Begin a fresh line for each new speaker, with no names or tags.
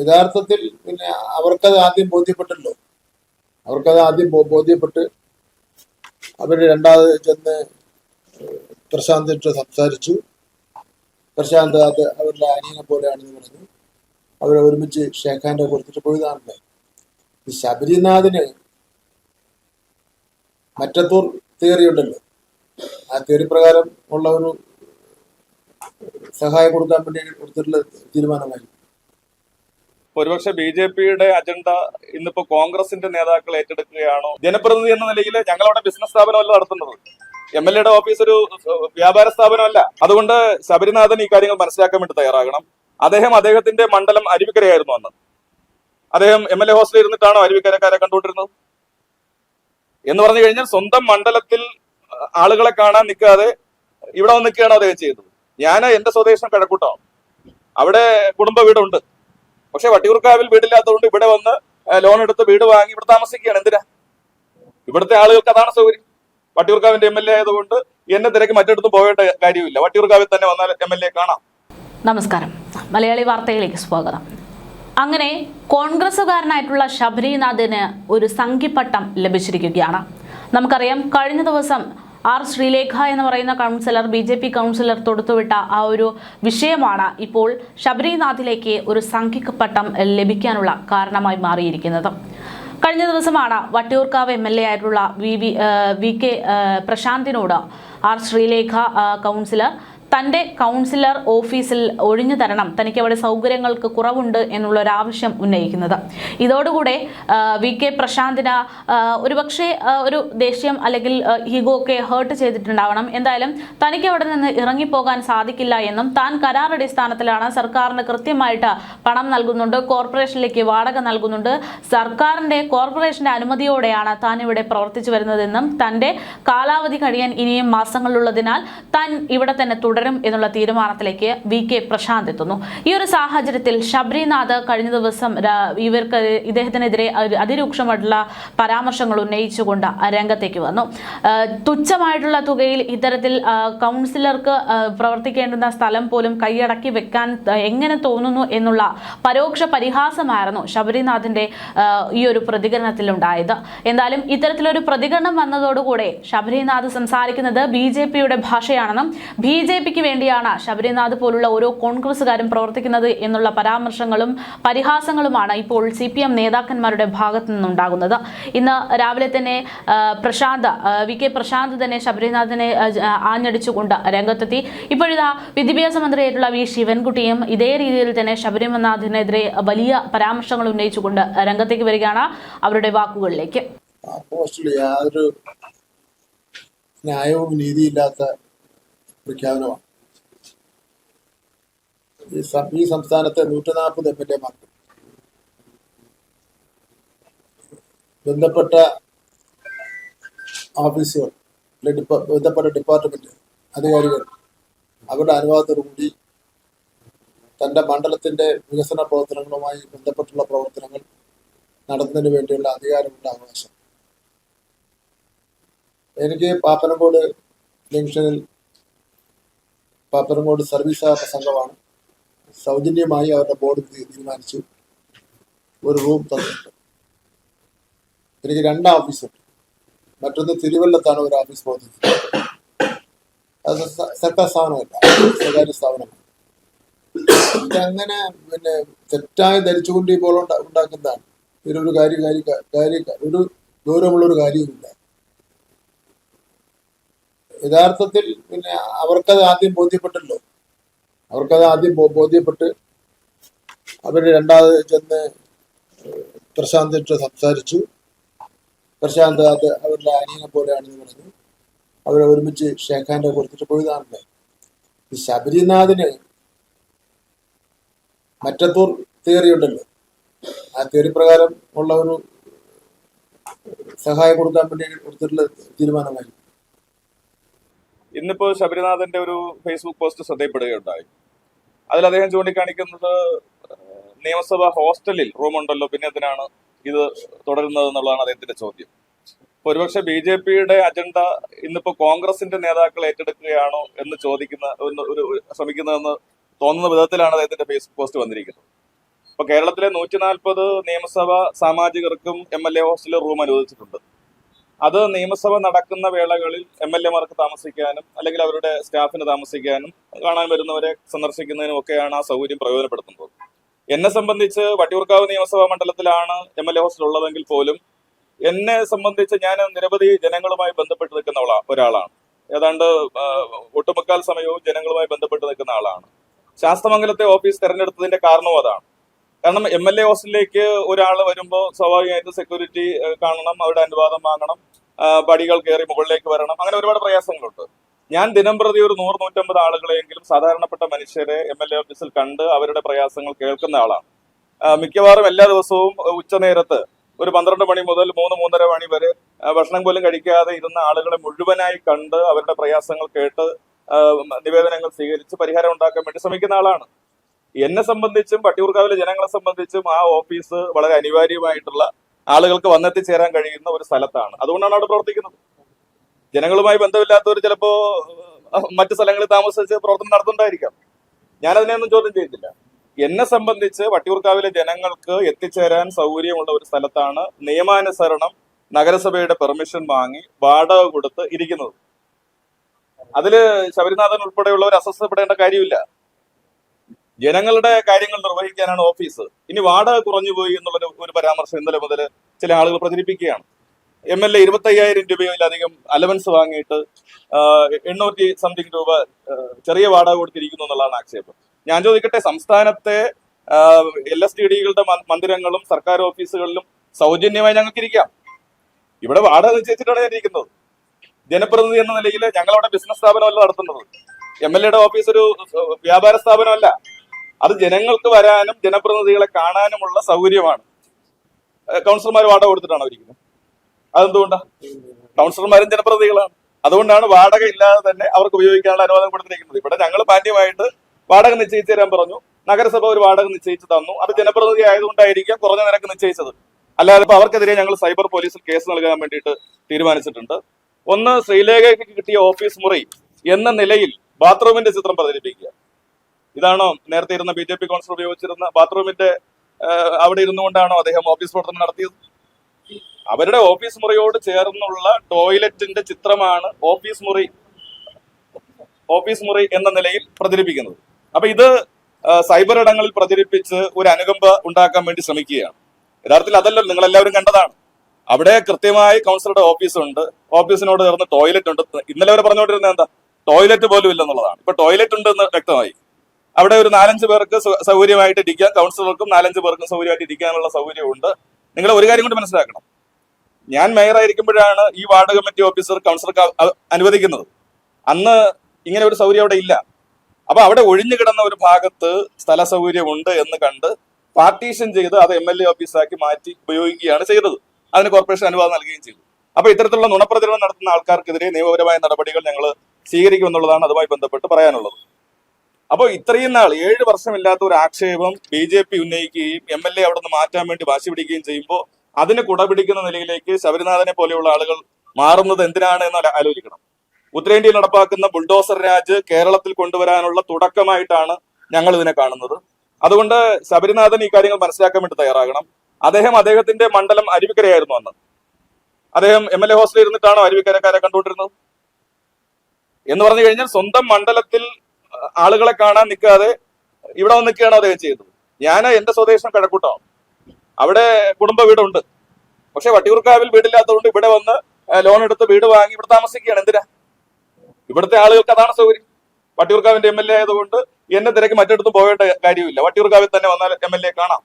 യഥാർത്ഥത്തിൽ പിന്നെ അവർക്കത് ആദ്യം ബോധ്യപ്പെട്ടല്ലോ. അവർക്കത് ആദ്യം ബോധ്യപ്പെട്ട് അവർ രണ്ടാമത് ചെന്ന് പ്രശാന്തിട്ട് സംസാരിച്ചു. പ്രശാന്ത് അത് അവരുടെ അനിയനെ പോലെയാണെന്ന് പറഞ്ഞു. അവരെ ഒരുമിച്ച് ഷേഖാന്റെ കൊടുത്തിട്ട് പോയതാണല്ലേ ഈ ശബരിനാഥിന് മറ്റത്തൂർ തിയറി ഉണ്ടല്ലോ. ആ തിയറി പ്രകാരം ഉള്ള ഒരു സഹായം കൊടുക്കാൻ വേണ്ടി കൊടുത്തിട്ടുള്ള തീരുമാനമായി
ഒരുപക്ഷെ ബി ജെ പിയുടെ അജണ്ട ഇന്നിപ്പോ കോൺഗ്രസിന്റെ നേതാക്കൾ ഏറ്റെടുക്കുകയാണോ? ജനപ്രതിനിധി എന്ന നിലയിൽ ഞങ്ങളവിടെ ബിസിനസ് സ്ഥാപനമല്ല നടത്തുന്നത്. എം എൽ എയുടെ ഓഫീസ് ഒരു വ്യാപാര സ്ഥാപനമല്ല. അതുകൊണ്ട് ശബരിനാഥൻ ഈ കാര്യങ്ങൾ മനസ്സിലാക്കാൻ വേണ്ടി തയ്യാറാകണം. അദ്ദേഹം അദ്ദേഹത്തിന്റെ മണ്ഡലം അരുവിക്കരയായിരുന്നു അന്ന്. അദ്ദേഹം എം എൽ എ ഹോസ്റ്റലിൽ ഇരുന്നിട്ടാണോ അരുവിക്കരക്കാരെ കണ്ടുകൊണ്ടിരുന്നത്? എന്ന് പറഞ്ഞു കഴിഞ്ഞാൽ സ്വന്തം മണ്ഡലത്തിൽ ആളുകളെ കാണാൻ നിൽക്കാതെ ഇവിടെ വന്ന് നിൽക്കുകയാണോ അദ്ദേഹം ചെയ്തത്. ഞാൻ എന്റെ സ്വദേശം കിഴക്കൂട്ടാവും. അവിടെ കുടുംബ വീടുണ്ട്. പക്ഷെ വട്ടിയൂർക്കാവിൽ വീടില്ലാത്തതുകൊണ്ട് ഇവിടെ വന്ന് ലോൺ എടുത്ത് വീട് വാങ്ങി ഇവിടെ താമസിക്കുകയാണ്. എന്തിനാ? ഇവിടുത്തെ ആളുകൾക്ക് അതാണ് സൗകര്യം. വട്ടിയൂർക്കാവിന്റെ എം എൽ എ ആയതുകൊണ്ട് എന്നെ തിരക്ക് മറ്റിടത്തും പോകേണ്ട കാര്യമില്ല. വട്ടിയൂർക്കാവിൽ തന്നെ വന്നാൽ എം എൽ എ കാണാം.
നമസ്കാരം. മലയാളി വാർത്തയിലേക്ക് സ്വാഗതം. അങ്ങനെ കോൺഗ്രസുകാരനായിട്ടുള്ള ശബരിനാഥിന് ഒരു സംഘിപ്പട്ടം ലഭിച്ചിരിക്കുകയാണ്. നമുക്കറിയാം കഴിഞ്ഞ ദിവസം ആർ ശ്രീലേഖ എന്ന് പറയുന്ന councillor B J P councillor തൊടുത്തുവിട്ട ആ ഒരു വിഷയമാണ് ഇപ്പോൾ ശബരിനാഥിലേക്ക് ഒരു സംഘിപ്പട്ടം ലഭിക്കാനുള്ള കാരണമായി മാറിയിരിക്കുന്നത്. കഴിഞ്ഞ ദിവസമാണ് വട്ടിയൂർക്കാവ് എം എൽ എ ആയിട്ടുള്ള വി വി കെ പ്രശാന്തിനോട് ആർ ശ്രീലേഖ കൗൺസിലർ തന്റെ കൗൺസിലർ ഓഫീസിൽ ഒഴിഞ്ഞു തരണം. തനിക്ക് അവിടെ സൗകര്യങ്ങൾക്ക് കുറവുണ്ട് എന്നുള്ള ഒരു ആവശ്യം ഉന്നയിക്കുന്നത്. ഇതോടുകൂടെ വി കെ പ്രശാന്തിന് ഒരുപക്ഷെ ഒരു ദേഷ്യം അല്ലെങ്കിൽ ഈഗോ ഒക്കെ ഹേർട്ട് ചെയ്തിട്ടുണ്ടാവണം. എന്തായാലും തനിക്ക് അവിടെ നിന്ന് ഇറങ്ങിപ്പോകാൻ സാധിക്കില്ല എന്നും താൻ കരാർ അടിസ്ഥാനത്തിലാണ് സർക്കാരിന് കൃത്യമായിട്ട് പണം നൽകുന്നുണ്ട്. കോർപ്പറേഷനിലേക്ക് വാടക നൽകുന്നുണ്ട്. സർക്കാരിന്റെ കോർപ്പറേഷന്റെ അനുമതിയോടെയാണ് താൻ ഇവിടെ പ്രവർത്തിച്ചു വരുന്നതെന്നും തന്റെ കാലാവധി കഴിയാൻ ഇനിയും മാസങ്ങളുള്ളതിനാൽ താൻ ഇവിടെ തന്നെ തുടരും എന്നുള്ള തീരുമാനത്തിലേക്ക് വി കെ പ്രശാന്ത് എത്തുന്നു. ഈ ഒരു സാഹചര്യത്തിൽ ശബരിനാഥ് കഴിഞ്ഞ ദിവസം ഇവർക്ക് ഇദ്ദേഹത്തിനെതിരെ അതിരൂക്ഷമായിട്ടുള്ള പരാമർശങ്ങൾ ഉന്നയിച്ചുകൊണ്ട് രംഗത്തേക്ക് വന്നു. തുച്ഛമായിട്ടുള്ള തുകയിൽ ഇത്തരത്തിൽ കൗൺസിലർക്ക് പ്രവർത്തിക്കേണ്ടുന്ന സ്ഥലം പോലും കൈയടക്കി വെക്കാൻ എങ്ങനെ തോന്നുന്നു എന്നുള്ള പരോക്ഷ പരിഹാസമായിരുന്നു ശബരിനാഥിന്റെ ഈ ഒരു പ്രതികരണത്തിലുണ്ടായത്. എന്തായാലും ഇത്തരത്തിലൊരു പ്രതികരണം വന്നതോടുകൂടെ ശബരിനാഥ് സംസാരിക്കുന്നത് ബി ജെ പിയുടെ ഭാഷയാണെന്നും ബി ജെ പിക്ക് വേണ്ടിയാണ് ശബരിനാഥ് പോലുള്ള ഓരോ കോൺഗ്രസുകാരും പ്രവർത്തിക്കുന്നത് എന്നുള്ള പരാമർശങ്ങളും പരിഹാസങ്ങളുമാണ് ഇപ്പോൾ സി പി എം നേതാക്കന്മാരുടെ ഭാഗത്തു നിന്നുണ്ടാകുന്നത്. ഇന്ന് രാവിലെ തന്നെ പ്രശാന്ത് വി കെ പ്രശാന്ത് തന്നെ ശബരിനാഥിനെ ആഞ്ഞടിച്ചുകൊണ്ട് രംഗത്തെത്തി. ഇപ്പോഴിതാ വിദ്യാഭ്യാസ മന്ത്രിയായിട്ടുള്ള വി ശിവൻകുട്ടിയും ഇതേ രീതിയിൽ തന്നെ ശബരിനാഥിനെതിരെ വലിയ പരാമർശങ്ങൾ ഉന്നയിച്ചുകൊണ്ട് രംഗത്തേക്ക് വരികയാണ് അവരുടെ വാക്കുകളിലേക്ക്.
ന്യായവും നീതിയില്ലാത്ത പ്രഖ്യാപനമാണ്. ഈ സംസ്ഥാനത്തെ നൂറ്റി നാൽപ്പത് എം എൽ എമാർക്ക് ബന്ധപ്പെട്ട ഓഫീസുകൾ ബന്ധപ്പെട്ട ഡിപ്പാർട്ട്മെന്റ് അധികാരികൾ അവരുടെ അനുവാദത്തോടുകൂടി തന്റെ മണ്ഡലത്തിന്റെ വികസന പ്രവർത്തനങ്ങളുമായി ബന്ധപ്പെട്ടുള്ള പ്രവർത്തനങ്ങൾ നടത്തുന്നതിന് വേണ്ടിയുള്ള അധികാരമുള്ള അവകാശം. എനിക്ക് പാപ്പനംകോട് ജംഗ്ഷനിൽ പാപ്പനംകോട് സർവീസ് സഹകരണ സംഘമാണ്. സൗജന്യമായി അവരുടെ ബോർഡ് തീരുമാനിച്ചു. ഒരു റൂം തന്നിട്ടുണ്ട്. എനിക്ക് രണ്ട് ഓഫീസുണ്ട് മറ്റൊന്ന് തിരുവല്ലത്താണ് ഒരു ഓഫീസ് പ്രവർത്തിക്കുന്നത് അത് സർക്കാർ സ്ഥാപനമല്ല സ്വകാര്യ സ്ഥാപനമാണ്. അങ്ങനെ പിന്നെ തെറ്റായി ധരിച്ചുകൊണ്ട് ഈ ഉണ്ടാക്കുന്നതാണ്. ഇതിലൊരു കാര്യ കാര്യ കാര്യം ഒരു ഗൗരവമുള്ളൊരു കാര്യവുമില്ല. യഥാർത്ഥത്തിൽ പിന്നെ അവർക്കത് ആദ്യം ബോധ്യപ്പെട്ടല്ലോ. അവർക്കത് ആദ്യം ബോധ്യപ്പെട്ട് അവർ രണ്ടാമത് ചെന്ന് പ്രശാന്തിട്ട് സംസാരിച്ചു. പ്രശാന്ത് അത് അവരുടെ അനിയനെ പോലെയാണെന്ന് പറഞ്ഞു. അവരെ ഒരുമിച്ച് ഷേഖാന്റെ കൊടുത്തിട്ട് പോയതാണല്ലേ ഈ ശബരിനാഥിന് മറ്റത്തൂർ തിയറി ഉണ്ടല്ലോ. ആ തിയറി പ്രകാരം ഉള്ള ഒരു സഹായം കൊടുക്കാൻ വേണ്ടി കൊടുത്തിട്ടുള്ള തീരുമാനമായി
ഇന്നിപ്പോ ശബരിനാഥന്റെ ഒരു ഫേസ്ബുക്ക് പോസ്റ്റ് ശ്രദ്ധയിൽപ്പെടുകയുണ്ടായി. അതിൽ അദ്ദേഹം ചൂണ്ടിക്കാണിക്കുന്നത് നിയമസഭ ഹോസ്റ്റലിൽ റൂമുണ്ടല്ലോ പിന്നെ എന്തിനാണ് ഇത് തുടരുന്നത് എന്നുള്ളതാണ് അദ്ദേഹത്തിന്റെ ചോദ്യം. ഒരുപക്ഷെ ബി ജെ പിയുടെ അജണ്ട ഇന്നിപ്പോ കോൺഗ്രസിന്റെ നേതാക്കൾ ഏറ്റെടുക്കുകയാണോ എന്ന് ചോദിക്കുന്ന ഒരു ശ്രമിക്കുന്നതെന്ന് തോന്നുന്ന വിധത്തിലാണ് അദ്ദേഹത്തിന്റെ ഫേസ്ബുക്ക് പോസ്റ്റ് വന്നിരിക്കുന്നത്. ഇപ്പൊ കേരളത്തിലെ നൂറ്റി നാൽപ്പത് നിയമസഭ സാമാജികർക്കും എം എൽ എ ഹോസ്റ്റലിൽ റൂം അനുവദിച്ചിട്ടുണ്ട്. അത് നിയമസഭ നടക്കുന്ന വേളകളിൽ എം എൽ എമാർക്ക് താമസിക്കാനും അല്ലെങ്കിൽ അവരുടെ സ്റ്റാഫിന് താമസിക്കാനും കാണാൻ വരുന്നവരെ സന്ദർശിക്കുന്നതിനും ഒക്കെയാണ് ആ സൗകര്യം പ്രയോജനപ്പെടുത്തുന്നത്. എന്നെ സംബന്ധിച്ച് വട്ടിയൂർക്കാവ് നിയമസഭാ മണ്ഡലത്തിലാണ് എം എൽ എ ഹോസ്റ്റൽ ഉള്ളതെങ്കിൽ പോലും എന്നെ സംബന്ധിച്ച് ഞാൻ നിരവധി ജനങ്ങളുമായി ബന്ധപ്പെട്ട് നിൽക്കുന്ന ഒരാളാണ്. ഏതാണ്ട് ഒട്ടുമുക്കാൽ സമയവും ജനങ്ങളുമായി ബന്ധപ്പെട്ട് നിൽക്കുന്ന ആളാണ്. ശാസ്തമംഗലത്തെ ഓഫീസ് തെരഞ്ഞെടുത്തതിന്റെ കാരണവും അതാണ്. കാരണം എം എൽ എ ഹോസ്റ്റലിലേക്ക് ഒരാൾ വരുമ്പോൾ സ്വാഭാവികമായിട്ടും സെക്യൂരിറ്റി കാണണം അവരുടെ അനുവാദം വാങ്ങണം. പടികൾ കയറി മുകളിലേക്ക് വരണം. അങ്ങനെ ഒരുപാട് പ്രയാസങ്ങളുണ്ട്. ഞാൻ ദിനം പ്രതി ഒരു നൂറ് നൂറ്റമ്പത് ആളുകളെങ്കിലും സാധാരണപ്പെട്ട മനുഷ്യരെ എം എൽ എ ഓഫീസിൽ കണ്ട് അവരുടെ പ്രയാസങ്ങൾ കേൾക്കുന്ന ആളാണ്. മിക്കവാറും എല്ലാ ദിവസവും ഉച്ചനേരത്ത് ഒരു പന്ത്രണ്ട് മണി മുതൽ മൂന്ന് മൂന്നര മണി വരെ ഭക്ഷണം പോലും കഴിക്കാതെ ഇരുന്ന ആളുകളെ മുഴുവനായി കണ്ട് അവരുടെ പ്രയാസങ്ങൾ കേട്ട് നിവേദനങ്ങൾ സ്വീകരിച്ച് പരിഹാരം ഉണ്ടാക്കാൻ വേണ്ടി ശ്രമിക്കുന്ന ആളാണ്. എന്നെ സംബന്ധിച്ചും പട്ടിയൂർക്കാവിലെ ജനങ്ങളെ സംബന്ധിച്ചും ആ ഓഫീസ് വളരെ അനിവാര്യമായിട്ടുള്ള ആളുകൾക്ക് വന്നെത്തിച്ചേരാൻ കഴിയുന്ന ഒരു സ്ഥലത്താണ്. അതുകൊണ്ടാണ് അവിടെ പ്രവർത്തിക്കുന്നത്. ജനങ്ങളുമായി ബന്ധമില്ലാത്തവർ ചിലപ്പോ മറ്റു സ്ഥലങ്ങളിൽ താമസിച്ച് പ്രവർത്തനം നടത്തുന്നുണ്ടായിരിക്കാം. ഞാനതിനെയൊന്നും ചോദ്യം ചെയ്യുന്നില്ല. എന്നെ സംബന്ധിച്ച് വട്ടിയൂർക്കാവിലെ ജനങ്ങൾക്ക് എത്തിച്ചേരാൻ സൗകര്യമുള്ള ഒരു സ്ഥലത്താണ് നിയമാനുസരണം നഗരസഭയുടെ പെർമിഷൻ വാങ്ങി വാടക കൊടുത്ത് ഇരിക്കുന്നത്. അതിൽ ശബരിനാഥൻ ഉൾപ്പെടെയുള്ളവർ അസ്വസ്ഥപ്പെടേണ്ട കാര്യമില്ല. ജനങ്ങളുടെ കാര്യങ്ങൾ നിർവഹിക്കാനാണ് ഓഫീസ്. ഇനി വാടക കുറഞ്ഞു പോയി എന്നുള്ളൊരു ഒരു പരാമർശം ഇന്നലെ മുതൽ ചില ആളുകൾ പ്രചരിപ്പിക്കുകയാണ്. എം എൽ എ ഇരുപത്തി അയ്യായിരം രൂപയിലധികം അലവൻസ് വാങ്ങിയിട്ട് എണ്ണൂറ്റി സംതിങ് രൂപ ചെറിയ വാടക കൊടുത്തിരിക്കുന്നു എന്നുള്ളതാണ് ആക്ഷേപം. ഞാൻ ചോദിക്കട്ടെ സംസ്ഥാനത്തെ എൽ എസ് ഡി ഡികളുടെ മന്ദിരങ്ങളും സർക്കാർ ഓഫീസുകളിലും സൗജന്യമായി ഞങ്ങൾക്ക് ഇരിക്കാം ഇവിടെ വാടക നിശ്ചയിച്ചിട്ടാണ് ഞാൻ ഇരിക്കുന്നത്. ജനപ്രതിനിധി എന്ന നിലയിൽ ഞങ്ങളവിടെ ബിസിനസ് സ്ഥാപനമല്ല നടത്തുന്നത്. എം എൽ എയുടെ ഓഫീസ് ഒരു വ്യാപാര സ്ഥാപനമല്ല. അത് ജനങ്ങൾക്ക് വരാനും ജനപ്രതിനിധികളെ കാണാനുമുള്ള സൗകര്യമാണ്. കൗൺസിലർമാർ വാടക കൊടുത്തിട്ടാണ് ഇരിക്കുന്നത്? അതെന്തുകൊണ്ടാ? കൗൺസിലർമാരും ജനപ്രതിനിധികളാണ്. അതുകൊണ്ടാണ് വാടക ഇല്ലാതെ തന്നെ അവർക്ക് ഉപയോഗിക്കാനുള്ള അനുവാദം കൊടുത്തിരിക്കുന്നത്. ഇവിടെ ഞങ്ങൾ മാന്യമായിട്ട് വാടക നിശ്ചയിച്ചു തരാൻ പറഞ്ഞു. നഗരസഭ ഒരു വാടക നിശ്ചയിച്ചു തന്നു. അത് ജനപ്രതിനിധി ആയതുകൊണ്ടായിരിക്കാം കുറഞ്ഞ നിരക്ക് നിശ്ചയിച്ചത്. അല്ലാതെ ഇപ്പൊ അവർക്കെതിരെ ഞങ്ങൾ സൈബർ പോലീസിൽ കേസ് നൽകാൻ വേണ്ടിയിട്ട് തീരുമാനിച്ചിട്ടുണ്ട്. ഒന്ന് ശ്രീലേഖയ്ക്ക് കിട്ടിയ ഓഫീസ് മുറി എന്ന നിലയിൽ ബാത്റൂമിന്റെ ചിത്രം പ്രചരിപ്പിക്കുക ഇതാണോ നേരത്തെ ഇരുന്ന ബി ജെ പി കൗൺസിലർ ഉപയോഗിച്ചിരുന്ന ബാത്റൂമിന്റെ അവിടെ ഇരുന്നു ഇരുന്നുകൊണ്ടാണോ അദ്ദേഹം ഓഫീസ് പ്രവർത്തനം നടത്തിയത്? അവരുടെ ഓഫീസ് മുറിയോട് ചേർന്നുള്ള ടോയ്ലറ്റിന്റെ ചിത്രമാണ് ഓഫീസ് മുറി ഓഫീസ് മുറി എന്ന നിലയിൽ പ്രചരിപ്പിക്കുന്നത്. അപ്പൊ ഇത് സൈബർ ഇടങ്ങളിൽ പ്രചരിപ്പിച്ച് ഒരു അനുകമ്പ ഉണ്ടാക്കാൻ വേണ്ടി ശ്രമിക്കുകയാണ്. യഥാർത്ഥത്തിൽ അതല്ലല്ലോ നിങ്ങൾ എല്ലാവരും കണ്ടതാണ്. അവിടെ കൃത്യമായി കൗൺസിലറുടെ ഓഫീസ് ഉണ്ട് ഓഫീസിനോട് ചേർന്ന് ടോയ്ലറ്റ് ഉണ്ട്. ഇന്നലെ അവർ പറഞ്ഞുകൊണ്ടിരുന്നത് എന്താ? ടോയ്ലറ്റ് പോലും ഇല്ലെന്നുള്ളതാണ്. ഇപ്പൊ ടോയ്ലറ്റ് ഉണ്ട് എന്ന് വ്യക്തമായി. അവിടെ ഒരു നാലഞ്ച് പേർക്ക് സൗകര്യമായിട്ട് ഇരിക്കാം. കൗൺസിലർക്കും നാലഞ്ച് പേർക്കും സൗകര്യമായിട്ട് ഇരിക്കാനുള്ള സൗകര്യമുണ്ട്. നിങ്ങൾ ഒരു കാര്യം കൊണ്ട് മനസ്സിലാക്കണം. ഞാൻ മേയറായിരിക്കുമ്പോഴാണ് ഈ വാർഡ് കമ്മിറ്റി ഓഫീസർ കൗൺസിലർക്ക് അനുവദിക്കുന്നത്. അന്ന് ഇങ്ങനെ ഒരു സൗകര്യം അവിടെ ഇല്ല. അപ്പൊ അവിടെ ഒഴിഞ്ഞു കിടന്ന ഒരു ഭാഗത്ത് സ്ഥല സൗകര്യമുണ്ട് എന്ന് കണ്ട് പാർട്ടീഷൻ ചെയ്ത് അത് എം എൽ എ ഓഫീസാക്കി മാറ്റി ഉപയോഗിക്കുകയാണ് ചെയ്തത്. അതിന് കോർപ്പറേഷൻ അനുവാദം നൽകുകയും ചെയ്തു. അപ്പൊ ഇത്തരത്തിലുള്ള നുണപ്രചരണം നടത്തുന്ന ആൾക്കാർക്കെതിരെ നിയമപരമായ നടപടികൾ ഞങ്ങൾ സ്വീകരിക്കുമെന്നുള്ളതാണ് അതുമായി ബന്ധപ്പെട്ട് പറയാനുള്ളത്. അപ്പോൾ ഇത്രയും നാൾ ഏഴ് വർഷമില്ലാത്ത ഒരു ആക്ഷേപം ബി ജെ പി ഉന്നയിക്കുകയും എം എൽ എ അവിടെ നിന്ന് മാറ്റാൻ വേണ്ടി വാശി പിടിക്കുകയും ചെയ്യുമ്പോൾ അതിന് കുടപിടിക്കുന്ന നിലയിലേക്ക് ശബരിനാഥനെ പോലെയുള്ള ആളുകൾ മാറുന്നത് എന്തിനാണ് എന്ന് ആലോചിക്കണം. ഉത്തരേന്ത്യയിൽ നടപ്പാക്കുന്ന ബുൾഡോസർ രാജ് കേരളത്തിൽ കൊണ്ടുവരാനുള്ള തുടക്കമായിട്ടാണ് ഞങ്ങൾ ഇതിനെ കാണുന്നത്. അതുകൊണ്ട് ശബരിനാഥൻ ഈ കാര്യങ്ങൾ മനസ്സിലാക്കാൻ വേണ്ടി തയ്യാറാകണം. അദ്ദേഹം അദ്ദേഹത്തിന്റെ മണ്ഡലം അരുവിക്കരയായിരുന്നു അന്ന്. അദ്ദേഹം എം എൽ എ ഹോസ്റ്റലിൽ ഇരുന്നിട്ടാണോ അരുവിക്കരക്കാരെ കണ്ടുകൊണ്ടിരുന്നത്? എന്ന് പറഞ്ഞു കഴിഞ്ഞാൽ സ്വന്തം മണ്ഡലത്തിൽ ആളുകളെ കാണാൻ നിൽക്കാതെ ഇവിടെ വന്ന് നിൽക്കുകയാണ് അദ്ദേഹം ചെയ്തത്. ഞാൻ എന്റെ സ്വദേശം കഴക്കൂട്ടമാണ് അവിടെ കുടുംബ വീടുണ്ട്. പക്ഷെ വട്ടിയൂർക്കാവിൽ വീടില്ലാത്തതുകൊണ്ട് ഇവിടെ വന്ന് ലോൺ എടുത്ത് വീട് വാങ്ങി ഇവിടെ താമസിക്കുകയാണ്. എന്തിനാ? ഇവിടുത്തെ ആളുകൾക്ക് അതാണ് സൗകര്യം. വട്ടിയൂർക്കാവിന്റെ എം എൽ എ ആയതുകൊണ്ട് എന്നെ തിരക്ക് മറ്റിടത്തും പോകേണ്ട കാര്യമില്ല. വട്ടിയൂർക്കാവിൽ തന്നെ വന്നാൽ എം എൽ എ കാണാം.